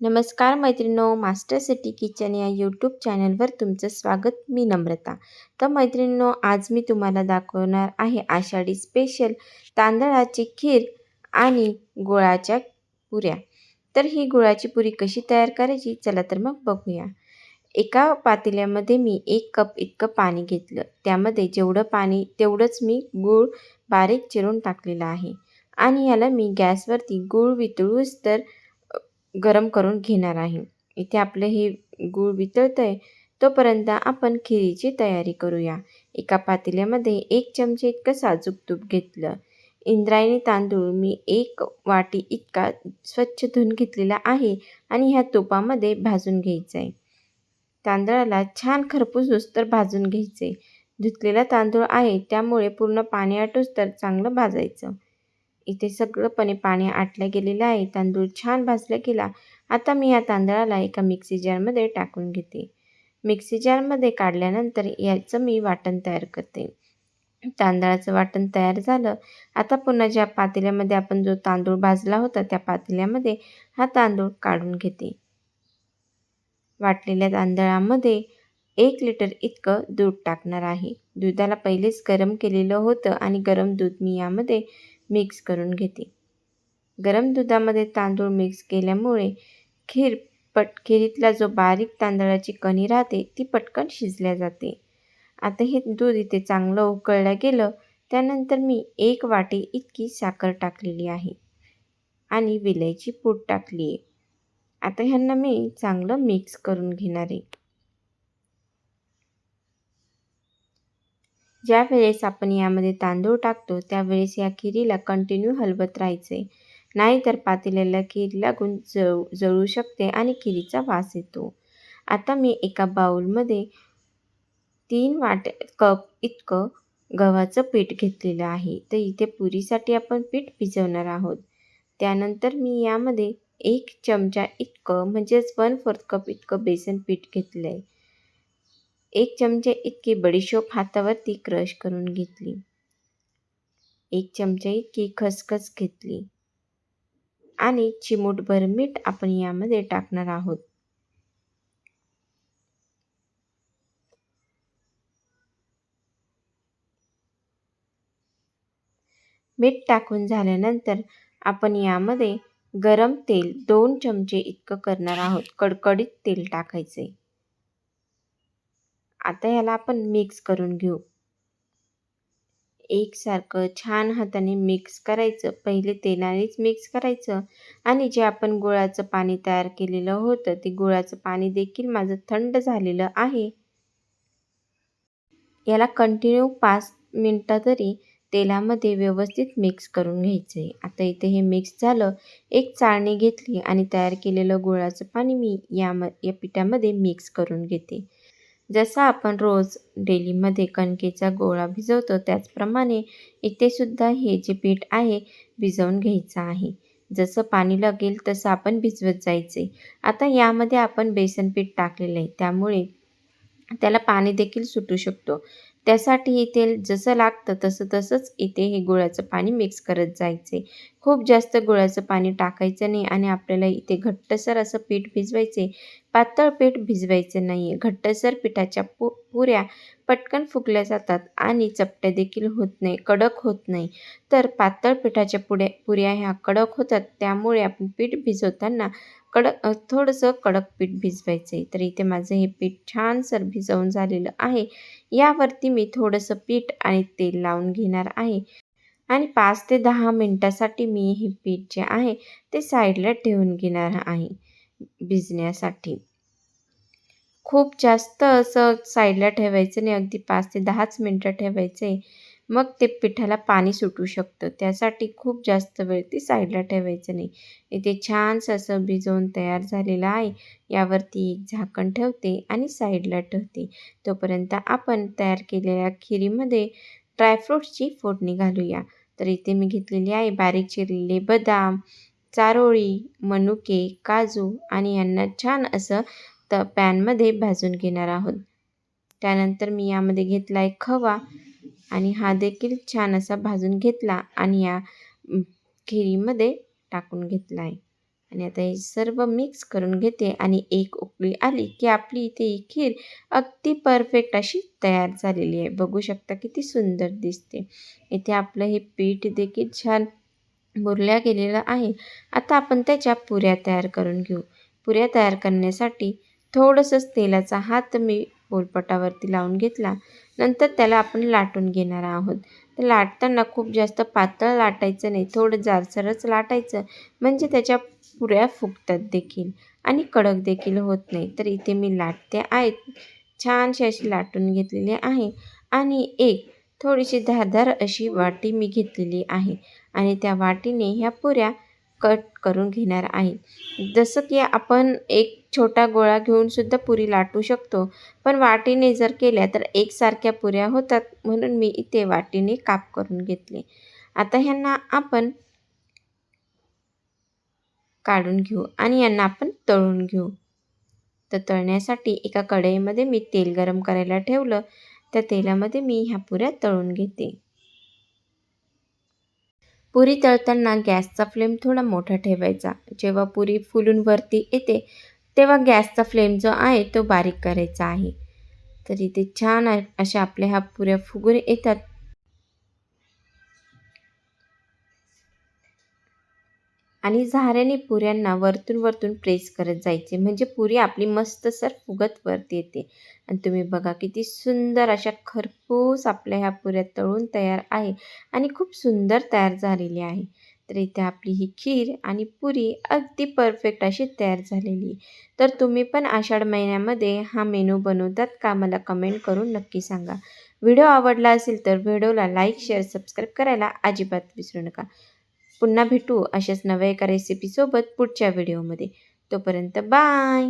नमस्कार मैत्रिणो master city kitchen या यूट्यूब चॅनलवर तुमचं स्वागत. मी नम्रता. तर मैत्रिणींनो आज मी तुम्हाला दाखवणार आहे आषाढी स्पेशल तांदळाची खीर आणि गुळाच्या पुऱ्या. तर ही गुळाची पुरी कशी तयार करायची चला तर मग बघूया. एका पातेल्यामध्ये मी एक कप इतकं पाणी घेतलं. त्यामध्ये जेवढं पाणी तेवढंच मी गूळ बारीक चिरून टाकलेलं आहे. आणि याला मी गॅसवरती गूळ वितळूस तर गरम करून घेणार आहे. इथे आपलं हे गूळ वितळतं आहे तोपर्यंत आपण खिरीची तयारी करूया. एका पातेल्यामध्ये एक चमचे इतकं साजूक तूप घेतलं. इंद्रायणी तांदूळ मी एक वाटी इतका स्वच्छ धुवून घेतलेला आहे आणि ह्या तुपामध्ये भाजून घ्यायचं आहे तांदळाला छान खरपूस तर भाजून घ्यायचे धुतलेला तांदूळ आहे त्यामुळे पूर्ण पाणी आटूस तर चांगलं भाजायचं. इथे सगळंपणे पाणी आटलं गेलेलं आहे. तांदूळ छान भाजला गेला. आता मी या तांदळाला एका मिक्सी जारमध्ये टाकून घेते. मिक्सी जारमध्ये काढल्यानंतर याचं मी वाटण तयार करते. तांदळाचं वाटण तयार झालं. आता पुन्हा ज्या पातेल्यामध्ये आपण जो तांदूळ भाजला होता त्या पातेल्यामध्ये हा तांदूळ काढून घेते. वाटलेल्या तांदळामध्ये एक लिटर इतकं दूध टाकणार आहे. दुधाला पहिलेच गरम केलेलं होतं आणि गरम दूध मी यामध्ये मिक्स करून घेते. गरम दुधामध्ये तांदूळ मिक्स केल्यामुळे खीर पट खिरीतला जो बारीक तांदळाची कणी राहते ती पटकन शिजल्या जाते. आता हे दूध इथे चांगलं उकळलं गेलं त्यानंतर मी एक वाटी इतकी साखर टाकलेली आहे आणि विलायची पूड टाकली आहे आता ह्यांना मी चांगलं मिक्स करून घेणार आहे. ज्या वेळेस आपण यामध्ये तांदूळ टाकतो त्यावेळेस या खिरीला कंटिन्यू हलवत राहायचे. नाहीतर पातेल्याला खीर लागून जळू जळू शकते आणि खिरीचा वास येतो. आता मी एका बाऊलमध्ये तीन वाट कप इतकं गव्हाचं पीठ घेतलेलं आहे. तर इथे पुरीसाठी आपण पीठ भिजवणार आहोत. त्यानंतर मी यामध्ये एक चमचा इतकं म्हणजेच वन फोर्थ कप इतकं बेसन पीठ घेतलं आहे एक चमचे इतकी बडीशोप हातावरती क्रश करून घेतली. एक चमचे इतकी खसखस घेतली. आणि चिमूटभर मीठ आपण यामध्ये टाकणार आहोत. मीठ टाकून झाल्यानंतर आपण यामध्ये गरम तेल दोन चमचे इतकं करणार आहोत. कडकडीत तेल टाकायचे. आता याला आपण मिक्स करून घेऊ. एकसारखं छान हाताने मिक्स करायचं. पहिले तेलानेच मिक्स करायचं. आणि जे आपण गुळाचं पाणी तयार केलेलं होतं ते गुळाचं पाणी देखील माझं थंड झालेलं आहे. याला कंटिन्यू पाच मिनटं तरी तेलामध्ये व्यवस्थित मिक्स करून घ्यायचं आहे आता इथे हे मिक्स झालं. एक चाळणी घेतली आणि तयार केलेलं गुळाचं पाणी मी या म या पिठामध्ये मिक्स करून घेते. जसा आपण रोज डेलीमध्ये कणकेचा गोळा भिजवतो त्याचप्रमाणे इथेसुद्धा हे जे पीठ आहे भिजवून घ्यायचं आहे. जसं पाणी लागेल तसं आपण भिजवत जायचे. आता यामध्ये आपण बेसन पीठ टाकलेलं आहे. त्यामुळे त्याला पाणी देखील सुटू शकतो. त्यासाठी इथे जसं लागतं तसं तसंच इथे हे गुळाचं पाणी मिक्स करत जायचे. खूप जास्त गुळाचं पाणी टाकायचं नाही आणि आपल्याला इथे घट्टसर असं पीठ भिजवायचे. पातळ पीठ भिजवायचं नाही घट्टसर पिठाच्या पु पुऱ्या पटकन फुगल्या जातात आणि चपट्या देखील होत नाही कडक होत नाही. तर पातळ पिठाच्या पुड्या पुऱ्या ह्या कडक होतात त्यामुळे आपण पीठ भिजवताना कडक थोडंसं कडक पीठ भिजवायचं आहे. तर इथे माझं हे पीठ छानसर भिजवून झालेलं आहे. यावरती मी थोडंसं पीठ आणि तेल लावून घेणार आहे. आणि पाच ते दहा मिनटासाठी मी हे पीठ जे आहे ते साईडला ठेवून घेणार आहे भिजण्यासाठी. खूप जास्त असं साईडला ठेवायचं नाही. अगदी पाच ते दहाच मिनटं ठेवायचं आहे मग ते पिठाला पाणी सुटू शकतं. त्यासाठी खूप जास्त वेळ ते साईडला ठेवायचं नाही. इथे छानसं असं भिजवून तयार झालेलं आहे. यावरती एक झाकण ठेवते आणि साईडला ठेवते. तोपर्यंत आपण तयार केलेल्या खिरीमध्ये ड्रायफ्रूट्सची फोडणी घालूया. तर इथे मी घेतलेली आहे बारीक चिरलेले बदाम चारोळी मनुके काजू आणि यांना छान असं त पॅनमध्ये भाजून घेणार आहोत. त्यानंतर मी यामध्ये घेतला आहे खवा आणि हा देखील छान असा भाजून घेतला आणि या खिरीमध्ये टाकून घेतला आहे आणि आता हे सर्व मिक्स करून घेते आणि एक उकळी आली की आपली इथे ही खीर अगदी परफेक्ट अशी तयार झालेली आहे. बघू शकता किती सुंदर दिसते. इथे आपलं हे पीठ देखील छान मुरल्या गेलेलं आहे. आता आपण त्याच्या पुऱ्या तयार करून घेऊ. पुऱ्या तयार करण्यासाठी थोडंसंच तेलाचा हात मी पोलपटावरती लावून घेतला. नंतर त्याला आपण लाटून घेणार आहोत. तर लाटताना खूप जास्त पातळ लाटायचं नाही थोडं जाडसरच लाटायचं. म्हणजे त्याच्या पुऱ्या फुगतात देखील आणि कडक देखील होत नाही. तर इथे मी लाटते आहेत छानशी अशी लाटून घेतलेली आहे. आणि एक थोडीशी धारदार अशी वाटी मी घेतलेली आहे. आणि त्या वाटीने ह्या पुऱ्या कट करून घेणार आहे. जसं की आपण एक छोटा गोळा घेऊन सुद्धा पुरी लाटू शकतो. पण वाटीने जर केल्या तर एकसारख्या पुऱ्या होतात म्हणून मी इथे वाटीने काप करून घेतले. आता ह्यांना आपण काढून घेऊ आणि यांना आपण तळून घेऊ. तर तळण्यासाठी एका कढईमध्ये मी तेल गरम करायला ठेवलं. त्या तेलामध्ये मी ह्या पुऱ्या तळून घेते. पुरी तळताना गॅसचा फ्लेम थोडा मोठा ठेवायचा. जेव्हा पुरी फुलून वरती येते तेव्हा गॅसचा फ्लेम जो आहे तो बारीक करायचा आहे. तर इथे छान अशा आपल्या ह्या पुऱ्या फुगून येतात. आणि झाऱ्याने पुऱ्यांना वरतून वरतून प्रेस करत जायचे. म्हणजे पुरी आपली मस्त सर फुगत वरती येते. आणि तुम्ही बघा किती सुंदर अशा खरपूस आपल्या ह्या पुऱ्या तळून तयार आहे आणि खूप सुंदर तयार झालेली आहे. तर इथे आपली ही खीर आणि पुरी अगदी परफेक्ट अशी तयार झालेली. तर तुम्ही पण आषाढ महिन्यामध्ये हा मेनू बनवतात का मला कमेंट करून नक्की सांगा. व्हिडिओ आवडला असेल तर व्हिडिओला लाईक शेअर सबस्क्राईब करायला अजिबात विसरू नका. पुन्हा भेटू अशाच नव्या एका रेसिपीसोबत पुढच्या व्हिडिओमध्ये तोपर्यंत बाय